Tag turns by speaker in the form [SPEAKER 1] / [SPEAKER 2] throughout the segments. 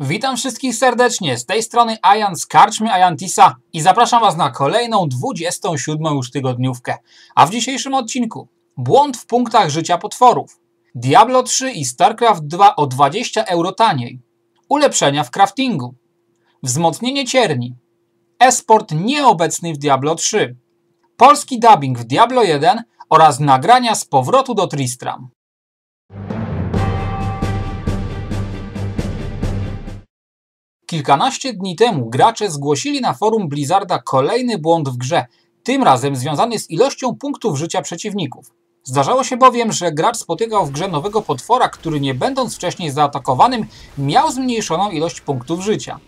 [SPEAKER 1] Witam wszystkich serdecznie, z tej strony Ajan z Karczmy Ajantisa i zapraszam Was na kolejną 27 już tygodniówkę. A w dzisiejszym odcinku błąd w punktach życia potworów, Diablo 3 i StarCraft 2 o 20 euro taniej, ulepszenia w craftingu, wzmocnienie cierni, esport nieobecny w Diablo 3, polski dubbing w Diablo 1 oraz nagrania z powrotu do Tristram. Kilkanaście dni temu gracze zgłosili na forum Blizzarda kolejny błąd w grze, tym razem związany z ilością punktów życia przeciwników. Zdarzało się bowiem, że gracz spotykał w grze nowego potwora, który nie będąc wcześniej zaatakowanym, miał zmniejszoną ilość punktów życia.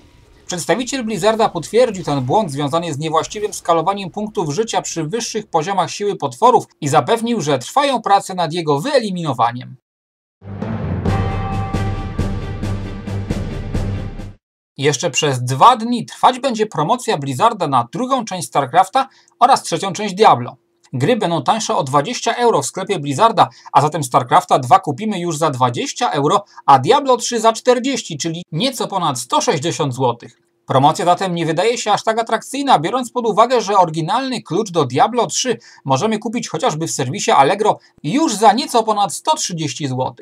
[SPEAKER 1] Przedstawiciel Blizzarda potwierdził ten błąd związany z niewłaściwym skalowaniem punktów życia przy wyższych poziomach siły potworów i zapewnił, że trwają prace nad jego wyeliminowaniem. Jeszcze przez dwa dni trwać będzie promocja Blizzarda na drugą część StarCrafta oraz trzecią część Diablo. Gry będą tańsze o 20 euro w sklepie Blizzarda, a zatem StarCrafta 2 kupimy już za 20 euro, a Diablo 3 za 40, czyli nieco ponad 160 zł. Promocja zatem nie wydaje się aż tak atrakcyjna, biorąc pod uwagę, że oryginalny klucz do Diablo 3 możemy kupić chociażby w serwisie Allegro już za nieco ponad 130 zł.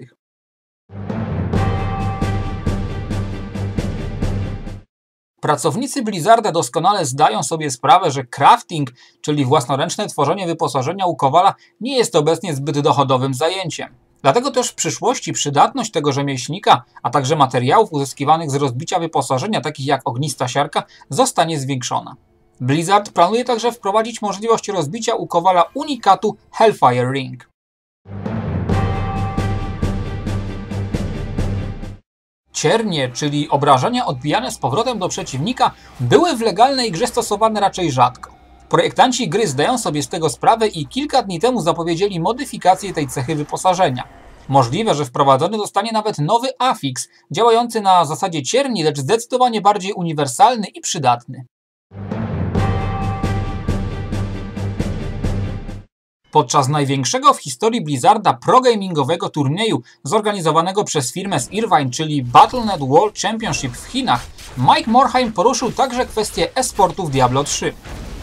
[SPEAKER 1] Pracownicy Blizzarda doskonale zdają sobie sprawę, że crafting, czyli własnoręczne tworzenie wyposażenia u Kowala, nie jest obecnie zbyt dochodowym zajęciem. Dlatego też w przyszłości przydatność tego rzemieślnika, a także materiałów uzyskiwanych z rozbicia wyposażenia, takich jak ognista siarka, zostanie zwiększona. Blizzard planuje także wprowadzić możliwość rozbicia u Kowala unikatu Hellfire Ring. Ciernie, czyli obrażenia odbijane z powrotem do przeciwnika, były w legalnej grze stosowane raczej rzadko. Projektanci gry zdają sobie z tego sprawę i kilka dni temu zapowiedzieli modyfikację tej cechy wyposażenia. Możliwe, że wprowadzony zostanie nawet nowy afix, działający na zasadzie cierni, lecz zdecydowanie bardziej uniwersalny i przydatny. Podczas największego w historii Blizzarda progamingowego turnieju zorganizowanego przez firmę z Irvine, czyli Battle.net World Championship w Chinach, Mike Morheim poruszył także kwestię e-sportu w Diablo 3.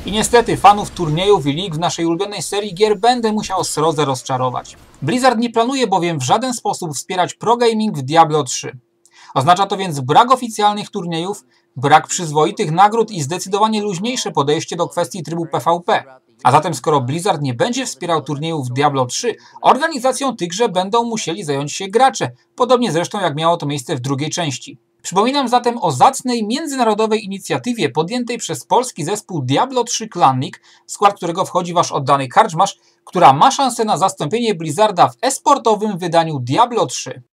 [SPEAKER 1] I niestety fanów turniejów i lig w naszej ulubionej serii gier będę musiał srodze rozczarować. Blizzard nie planuje bowiem w żaden sposób wspierać progaming w Diablo 3. Oznacza to więc brak oficjalnych turniejów, brak przyzwoitych nagród i zdecydowanie luźniejsze podejście do kwestii trybu PvP. A zatem skoro Blizzard nie będzie wspierał turniejów w Diablo 3, organizacją tychże będą musieli zająć się gracze, podobnie zresztą jak miało to miejsce w drugiej części. Przypominam zatem o zacnej międzynarodowej inicjatywie podjętej przez polski zespół Diablo 3 Clannik, w skład którego wchodzi wasz oddany karczmasz, która ma szansę na zastąpienie Blizzarda w esportowym wydaniu Diablo 3.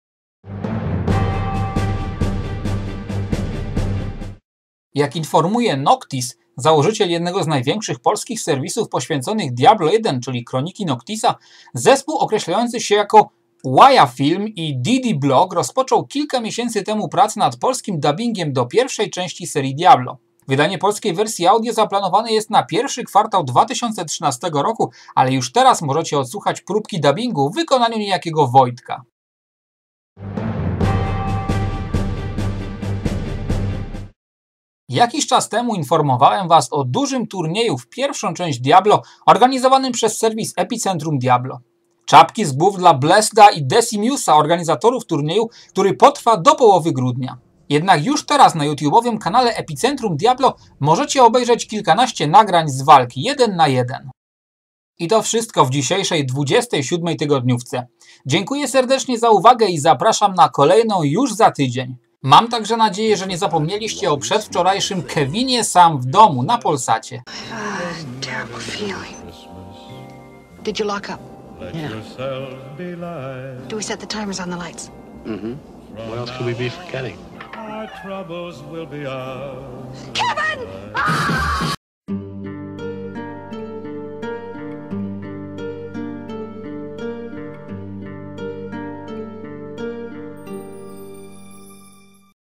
[SPEAKER 1] Jak informuje Noctis, założyciel jednego z największych polskich serwisów poświęconych Diablo 1, czyli Kroniki Noctisa, zespół określający się jako Waja Film i Didi Blog rozpoczął kilka miesięcy temu pracę nad polskim dubbingiem do pierwszej części serii Diablo. Wydanie polskiej wersji audio zaplanowane jest na pierwszy kwartał 2013 roku, ale już teraz możecie odsłuchać próbki dubbingu w wykonaniu niejakiego Wojtka. Jakiś czas temu informowałem Was o dużym turnieju w pierwszą część Diablo organizowanym przez serwis Epicentrum Diablo. Czapki z głów dla Blesda i Decimusa, organizatorów turnieju, który potrwa do połowy grudnia. Jednak już teraz na YouTube'owym kanale Epicentrum Diablo możecie obejrzeć kilkanaście nagrań z walki jeden na jeden. I to wszystko w dzisiejszej 27 tygodniówce. Dziękuję serdecznie za uwagę i zapraszam na kolejną już za tydzień. Mam także nadzieję, że nie zapomnieliście o przedwczorajszym Kevinie sam w domu na Polsacie.
[SPEAKER 2] Did you lock up?
[SPEAKER 3] Yeah.
[SPEAKER 2] Do we set the timers on the lights?
[SPEAKER 3] What else could we be forgetting?
[SPEAKER 4] Our troubles will be ours.
[SPEAKER 2] Kevin!